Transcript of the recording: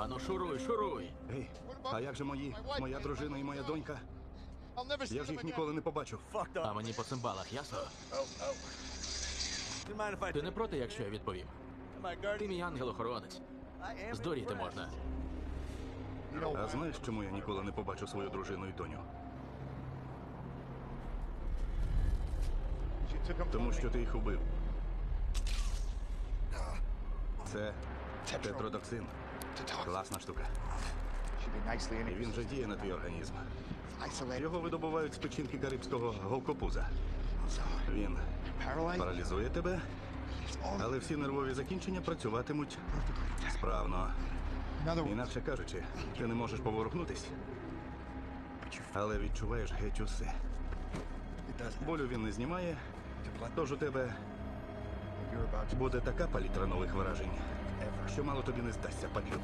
Ану, шуруй, шуруй. Ей, а як же мої, моя дружина і моя донька? Я ж їх ніколи не побачу. А мені по цимбалах, ясно? Ти не проти, якщо я відповім? Ти мій ангел-охоронець. Здуріти можна. А знаєш, чому я ніколи не побачу свою дружину і доню? Тому що ти їх убив. Це тетродоксин. Класна штука. Він же діє на твій організм. Його видобувають з печінки карибського голкопуза. Він паралізує тебе, але всі нервові закінчення працюватимуть справно. Інакше кажучи, ти не можеш поворухнутись, але відчуваєш геть усе. Болю він не знімає, тож у тебе буде така палітра нових вражень, що мало тобі не здасться, падлюк.